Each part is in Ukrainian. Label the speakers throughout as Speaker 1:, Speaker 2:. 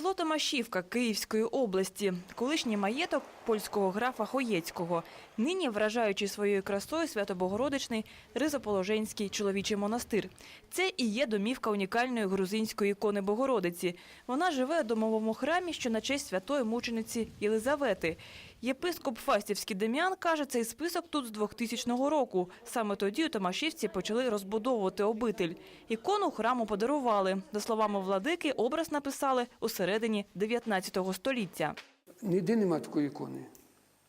Speaker 1: Село Томашівка Київської області, колишній маєток польського графа Хоєцького, нині вражаючи своєю красою Свято-Богородичний Ризоположенський чоловічий монастир. Це і є домівка унікальної грузинської ікони Богородиці. Вона живе у домовому храмі, що на честь святої мучениці Єлизавети. Єпископ Фастівський Дем'ян каже, цей список тут з 2000 року. Саме тоді у Томашівці почали розбудовувати обитель. Ікону храму подарували. За словами владики, образ написали у середині 19 століття.
Speaker 2: Ніде нема такої ікони.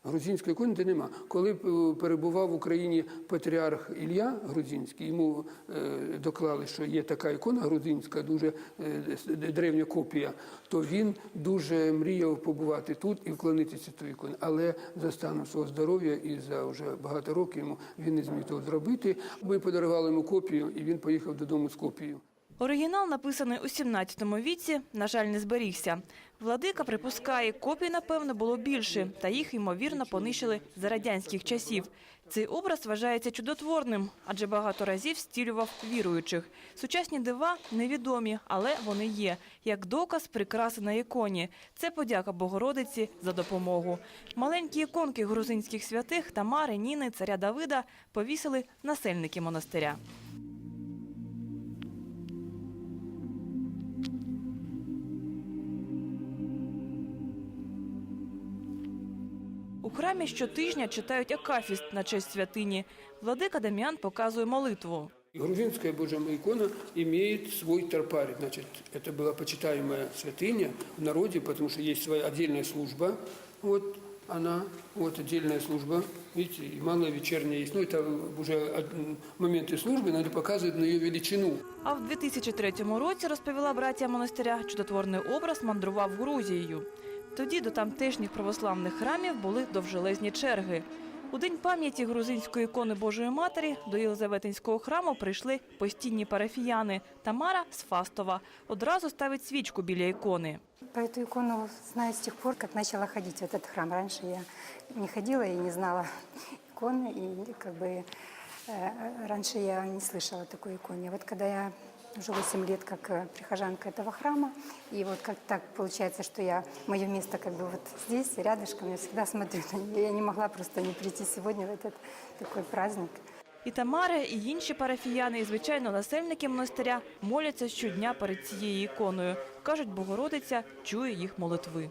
Speaker 2: Грузинської ікони де нема. Коли е, перебував в Україні патріарх Ілля Грузинський, йому е, доклали, що є така ікона грузинська, дуже е, древня копія, то він дуже мріяв побувати тут і вклонитися ту ікону. Але за станом свого здоров'я і за вже багато років йому він не зміг того зробити. Ми подарували йому копію, і він поїхав додому з копією.
Speaker 1: Оригінал, написаний у 17 віці, на жаль, не зберігся. Владика припускає, копій, напевно, було більше, та їх, ймовірно, понищили за радянських часів. Цей образ вважається чудотворним, адже багато разів стілював віруючих. Сучасні дива невідомі, але вони є. Як доказ прикраси на іконі. Це подяка Богородиці за допомогу. Маленькі іконки грузинських святих Тамари, Ніни, царя Давида повісили насельники монастиря. У храмі щотижня читають акафіст на честь святині. Владика Дам'ян показує молитву.
Speaker 2: Грузинская Божья икона имеет свой тропарь. Значит, это была почитаемая святыня в народе, потому что есть своя отдельная служба. Вот она, вот отдельная служба. Видите, и малая вечерняя есть. Ну, это уже од- моменты службы, надо показывать на ее величину.
Speaker 1: А в 2003 році, розповіла братія монастиря, чудотворний образ мандрував Грузією. Тоді до тамтешніх православних храмів були довжелезні черги. У день пам'яті грузинської ікони Божої Матері до Єлизаветинського храму прийшли постійні парафіяни. Тамара з Фастова одразу ставить свічку біля ікони.
Speaker 3: Про эту икону знаю с тех пор, как начала ходить в этот храм. Раньше я не ходила и не знала иконы, и как бы э, раньше я не слышала о такой иконе. Вот когда я уже 8 лет как э, прихожанка этого храма, и вот как так получается, что я, мое место как бы вот здесь, рядышком, я всегда смотрю на нее. Я не могла просто не прийти сегодня в этот такой праздник.
Speaker 1: І Тамара, і інші парафіяни, і звичайно насельники монастиря моляться щодня перед цією іконою. кажуть, Богородиця чує їх молитви.